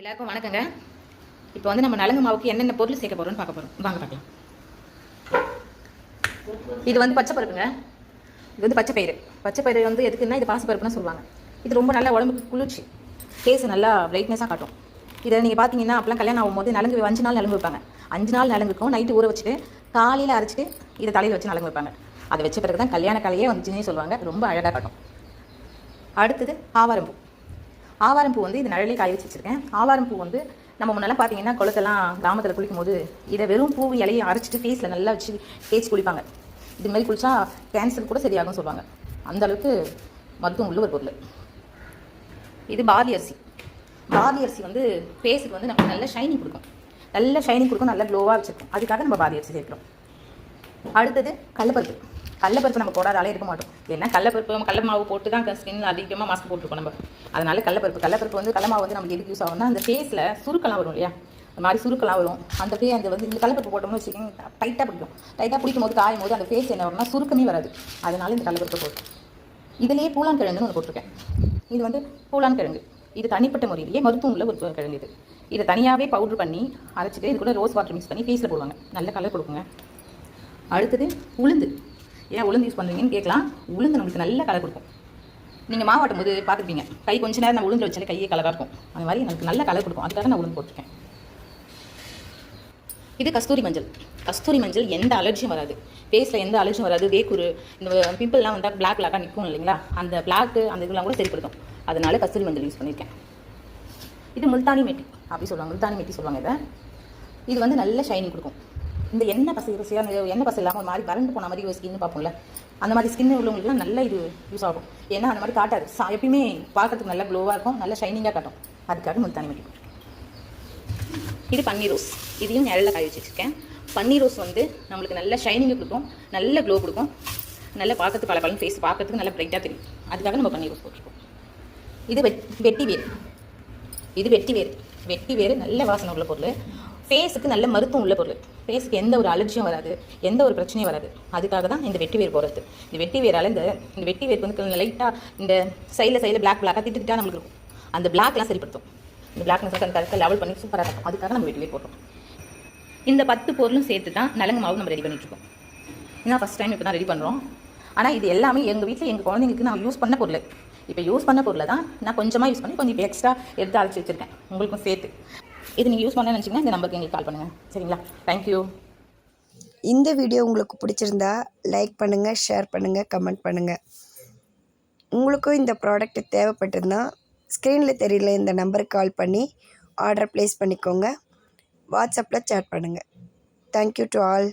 எல்லாருக்கும் வணக்கங்க. இப்போ வந்து நம்ம நலங்கு மாவுக்கு என்னென்ன பொருள் சேர்க்க போகிறோம்னு பார்க்க போகிறோம் வாங்க பார்க்கலாம். இது வந்து பச்சை பருப்புங்க இது வந்து பச்சை பயிறு பச்சை பயிறு வந்து எதுக்குன்னா இது பாசப்பருப்புன்னு சொல்லுவாங்க. இது ரொம்ப நல்லா உடம்புக்கு குளிர்ச்சி. ஃபேஸ் நல்லா பிரைட்னஸாக காட்டும். இதை நீங்கள் பார்த்தீங்கன்னா அப்போலாம் கல்யாணம் ஆகும்போது நலங்கு அஞ்சு நாள் நலங்கு வைப்பாங்க. அஞ்சு நாள் நலங்குக்கும் நைட்டு ஊற வச்சுட்டு காலையில் அரைச்சிட்டு இதை தலையில் வச்சு நலங்கு வைப்பாங்க. அதை வச்ச பிறகு தான் கல்யாண கலையே வந்துச்சுன்னே சொல்லுவாங்க. ரொம்ப அழகாக காட்டும். அடுத்தது ஆவாரம்பூ. ஆவாரம்பூ வந்து இது நிழலே காய வச்சு வச்சிருக்கேன் ஆவாரம்பூ வந்து நம்ம முன்னெல்லாம் பார்த்தீங்கன்னா குளத்தெல்லாம் கிராமத்தில் குளிக்கும் போது இதை வெறும் பூ இலையை அரைச்சிட்டு ஃபேஸில் நல்லா வச்சு தேய்ச்சி குளிப்பாங்க. இது மாதிரி குளிச்சா கேன்சர் கூட சரியாகும்னு சொல்லுவாங்க. அந்த அளவுக்கு மருத்துவம் உள்ள ஒரு பொருள். இது பாதி அரிசி. பாதி அரிசி வந்து ஃபேஸுக்கு வந்து நமக்கு நல்ல ஷைனிங் கொடுக்கும். நல்ல ஷைனிங் கொடுக்கும் நல்ல க்ளோவாக வச்சுருக்கும். அதுக்காக நம்ம பாதி அரிசி சேர்க்கிறோம். அடுத்தது கடலப்பருப்பு கடலப்பருப்பு நம்ம போடாதாலே இருக்க மாட்டோம். ஏன்னா கடலப்பருப்பு கடல மாவு போட்டு தான் ஸ்கின் அதிகமாக மாஸ்க் போட்டுருக்கோம் நம்ம. அதனால கடலப்பருப்பு கடலப்பருப்பு வந்து கடல மாவு வந்து நமக்கு எதுக்கு யூஸ் ஆகும்னா அந்த ஃபேஸில் சுருக்கெல்லாம் வரும் இல்லையா? அந்த மாதிரி சுருக்கெல்லாம் வரும். அந்த ஃபே அந்த வந்து இந்த கடலப்பருப்பு போட்டோம்னு வச்சுக்கோங்க டைட்டாக பிடிக்கும். டைட்டாக பிடிக்கும் போது காயும் போது அந்த ஃபேஸ் என்ன வரும்னா சுருக்கமே வராது. அதனால இந்த கடலப்பருப்பு போட்டு இதுலேயே பூலான் கிழங்குன்னு ஒன்று போட்டிருக்கேன். இது வந்து பூலான் கிழங்கு. இது தனிப்பட்ட முறையிலேயே மருத்துவம் உள்ள ஒரு கிழங்கு இது. இதை தனியாகவே பவுட்ரு பண்ணி அரைச்சிட்டு இது கூட ரோஸ் வாட்டர் மிக்ஸ் பண்ணி ஃபேஸில் போடுவாங்க. நல்ல கலர் கொடுக்குங்க. அடுத்தது உளுந்து. ஏன் உளுந்து யூஸ் பண்ணுறீங்கன்னு கேட்கலாம். உளுந்து நம்மளுக்கு நல்ல கலர் கொடுக்கும். நீங்கள் மாவாட்டும் போது பார்த்துருப்பீங்க. கை கொஞ்ச நேரம் நம்ம உளுந்து வச்சாலே கையே கலராக இருக்கும். அந்த மாதிரி எனக்கு நல்ல கலர் கொடுக்கும். அதுக்காக நான் உளுந்து போட்டிருக்கேன். இது கஸ்தூரி மஞ்சள். கஸ்தூரி மஞ்சள் எந்த அலர்ஜியும் வராது. ஃபேஸில் எந்த அலர்ஜியும் வராது. வேக்குரு இந்த பிம்பிள்லாம் வந்தால் பிளாக் பிளாக்காக நிற்கும் இல்லைங்களா? அந்த பிளாக்கு அந்த இதெல்லாம் கூட சரிப்படுத்தும். அதனால கஸ்தூரி மஞ்சள் யூஸ் பண்ணியிருக்கேன். இது முல்தானி மெட்டி. அப்படி சொல்லுவாங்க. முல்தானி மெட்டி சொல்லுவாங்க இதை. இது வந்து நல்ல ஷைனிங் கொடுக்கும். இந்த எண்ணெய் பசை ருசியாக எண்ணெய் பசை இல்லாமல் ஒரு மாதிரி வறண்டு போன மாதிரி ஒரு ஸ்கின் பார்ப்போம்ல. அந்த மாதிரி ஸ்கின் உள்ளவங்களுக்குலாம் நல்ல இது யூஸ் ஆகும். ஏன்னா அந்த மாதிரி காட்டாது. சா எப்பயுமே பார்க்கறதுக்கு நல்லா க்ளோவாக இருக்கும் நல்லா ஷைனிங்காக காட்டும். அதுக்காக முந்தானி மட்டும் இது பன்னீர் ரோஸ். இதையும் நிழலில் காய வச்சு வச்சுருக்கேன் பன்னீர் ரோஸ் வந்து நம்மளுக்கு நல்ல ஷைனிங் கொடுக்கும் நல்ல க்ளோ கொடுக்கும். நல்லா பார்க்கறதுக்கு பல பழம் ஃபேஸ் பார்க்கறதுக்கு நல்லா பிரைட்டாக தெரியும். அதுக்காக நம்ம பன்னீர் ரோஸ் போட்டிருக்கோம். இது வெட் வெட்டி வேர். இது வெட்டி வேர். வெட்டி வேர் நல்ல வாசனை உள்ள பொருள். ஃபேஸுக்கு நல்ல மருத்துவம் உள்ள பொருள். ஃபேஸுக்கு எந்த ஒரு அலர்ஜியும் வராது. எந்த ஒரு பிரச்சனையும் வராது. அதுக்காக தான் இந்த வெட்டி வேர் போகிறது இந்த வெட்டி வேரால் இந்த இந்த வெட்டி வேர் வந்து லைட்டாக இந்த சைடில் சைடில் பிளாக் பிளாக்காக திட்டுக்கிட்டா நம்மளுக்கு இருக்கும். அந்த பிளாக்லாம் சரிப்படுத்தும். இந்த பிளாக்னஸ் அந்த கருத்தை லெவல் பண்ணி சூப்பராக இருக்கும். அதுக்காக நம்ம வெட்டி வேர் போடுறோம். இந்த பத்து பொருளும் சேர்த்து தான் நலங்கு மாவு நம்ம ரெடி பண்ணிட்டுருக்கோம் ஏன்னா ஃபஸ்ட் டைம் இப்போ தான் ரெடி பண்ணுறோம் ஆனால் இது எல்லாமே எங்கள் வீட்டில் எங்கள் குழந்தைங்களுக்கு நான் யூஸ் பண்ண பொருள். இப்போ யூஸ் பண்ண பொருளை தான் நான் கொஞ்சமாக யூஸ் பண்ணி கொஞ்சம் இப்போ எக்ஸ்ட்ரா எடுத்து அழைச்சி வச்சுருக்கேன். உங்களுக்கும் சேர்த்து. இது நீங்கள் யூஸ் பண்ண நினச்சிங்கன்னா இந்த நம்பருக்கு எங்களுக்கு கால் பண்ணுங்கள் சரிங்களா? தேங்க்யூ இந்த வீடியோ உங்களுக்கு பிடிச்சிருந்தா லைக் பண்ணுங்கள் ஷேர் பண்ணுங்கள் கமெண்ட் பண்ணுங்கள் உங்களுக்கும் இந்த ப்ராடக்ட் தேவைப்பட்டிருந்தா ஸ்க்ரீனில் தெரியல இந்த நம்பருக்கு கால் பண்ணி ஆர்டர் ப்ளேஸ் பண்ணிக்கோங்க. வாட்ஸ்அப்பில் சேட் பண்ணுங்கள் தேங்க்யூ டு ஆல்